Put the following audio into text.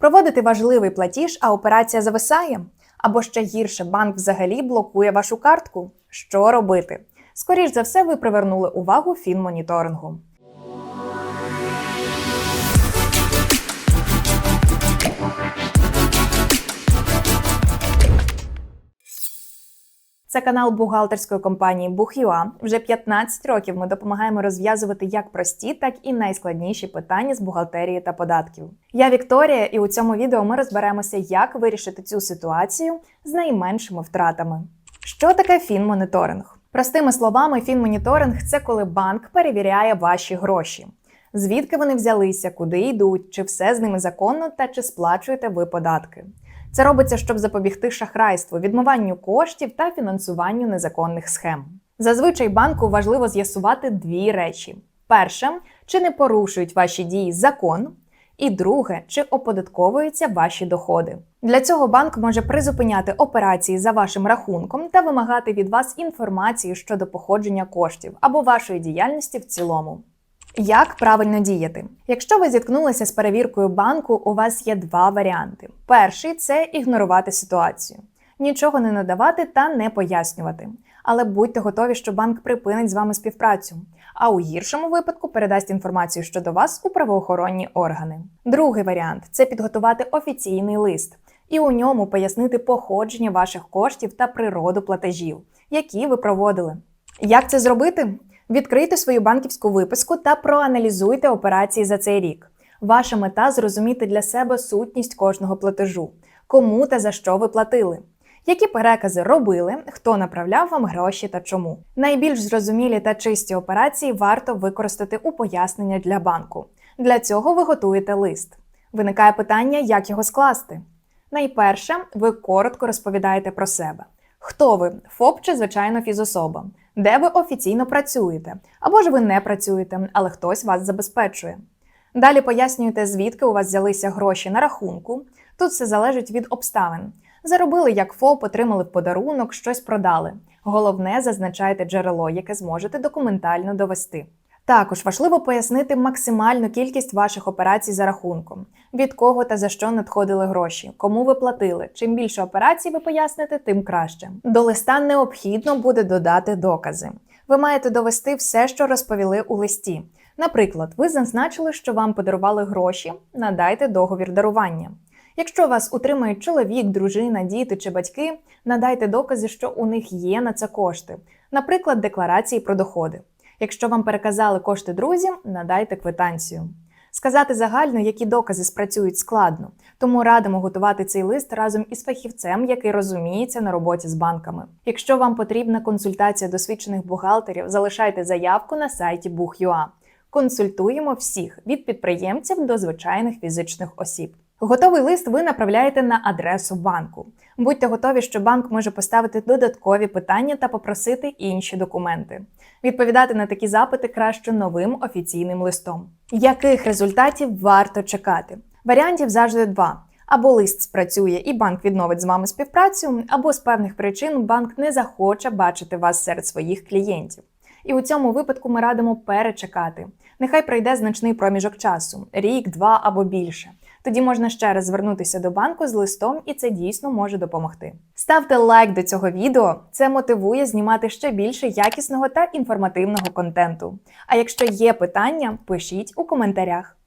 Проводити важливий платіж, а операція зависає. Або ще гірше, банк взагалі блокує вашу картку. Що робити? Скоріш за все, ви привернули увагу фінмоніторингу. Це канал бухгалтерської компанії Бух.ua. Вже 15 років ми допомагаємо розв'язувати як прості, так і найскладніші питання з бухгалтерії та податків. Я Вікторія, і у цьому відео ми розберемося, як вирішити цю ситуацію з найменшими втратами. Що таке фінмоніторинг? Простими словами, фінмоніторинг це коли банк перевіряє ваші гроші. Звідки вони взялися, куди йдуть, чи все з ними законно та чи сплачуєте ви податки. Це робиться, щоб запобігти шахрайству, відмиванню коштів та фінансуванню незаконних схем. Зазвичай банку важливо з'ясувати дві речі: перше, чи не порушують ваші дії закон, і друге, чи оподатковуються ваші доходи. Для цього банк може призупиняти операції за вашим рахунком та вимагати від вас інформації щодо походження коштів або вашої діяльності в цілому. Як правильно діяти? Якщо ви зіткнулися з перевіркою банку, у вас є два варіанти: перший це ігнорувати ситуацію, нічого не надавати та не пояснювати. Але будьте готові, що банк припинить з вами співпрацю, а у гіршому випадку передасть інформацію щодо вас у правоохоронні органи. Другий варіант це підготувати офіційний лист і у ньому пояснити походження ваших коштів та природу платежів, які ви проводили. Як це зробити? Відкрийте свою банківську виписку та проаналізуйте операції за цей рік. Ваша мета зрозуміти для себе сутність кожного платежу, кому та за що ви платили, які перекази робили, хто направляв вам гроші та чому. Найбільш зрозумілі та чисті операції варто використати у пояснення для банку. Для цього ви готуєте лист. Виникає питання, як його скласти. Найперше, ви коротко розповідаєте про себе. Хто ви ФОП чи звичайно фізособа? Де ви офіційно працюєте? Або ж ви не працюєте, але хтось вас забезпечує. Далі пояснюєте, звідки у вас взялися гроші на рахунку. Тут все залежить від обставин. Заробили як ФОП, отримали в подарунок, щось продали. Головне, зазначайте джерело, яке зможете документально довести. Також важливо пояснити максимальну кількість ваших операцій за рахунком, від кого та за що надходили гроші, кому ви платили. Чим більше операцій ви поясните, тим краще. До листа необхідно буде додати докази. Ви маєте довести все, що розповіли у листі. Наприклад, ви зазначили, що вам подарували гроші, надайте договір дарування. Якщо вас утримують чоловік, дружина, діти чи батьки, надайте докази, що у них є на це кошти, наприклад, декларації про доходи. Якщо вам переказали кошти друзям, надайте квитанцію. Сказати загально, які докази спрацюють складно, тому радимо готувати цей лист разом із фахівцем, який розуміється на роботі з банками. Якщо вам потрібна консультація досвідчених бухгалтерів, залишайте заявку на сайті Buch.ua. Консультуємо всіх від підприємців до звичайних фізичних осіб. Готовий лист ви направляєте на адресу банку. Будьте готові, що банк може поставити додаткові питання та попросити інші документи. Відповідати на такі запити краще новим офіційним листом. Яких результатів варто чекати? Варіантів завжди два. Або лист спрацює і банк відновить з вами співпрацю, або з певних причин банк не захоче бачити вас серед своїх клієнтів. І у цьому випадку ми радимо перечекати. Нехай пройде значний проміжок часу рік, два або більше. Тоді можна ще раз звернутися до банку з листом, і це дійсно може допомогти. Ставте лайк до цього відео, це мотивує знімати ще більше якісного та інформативного контенту. А якщо є питання, пишіть у коментарях.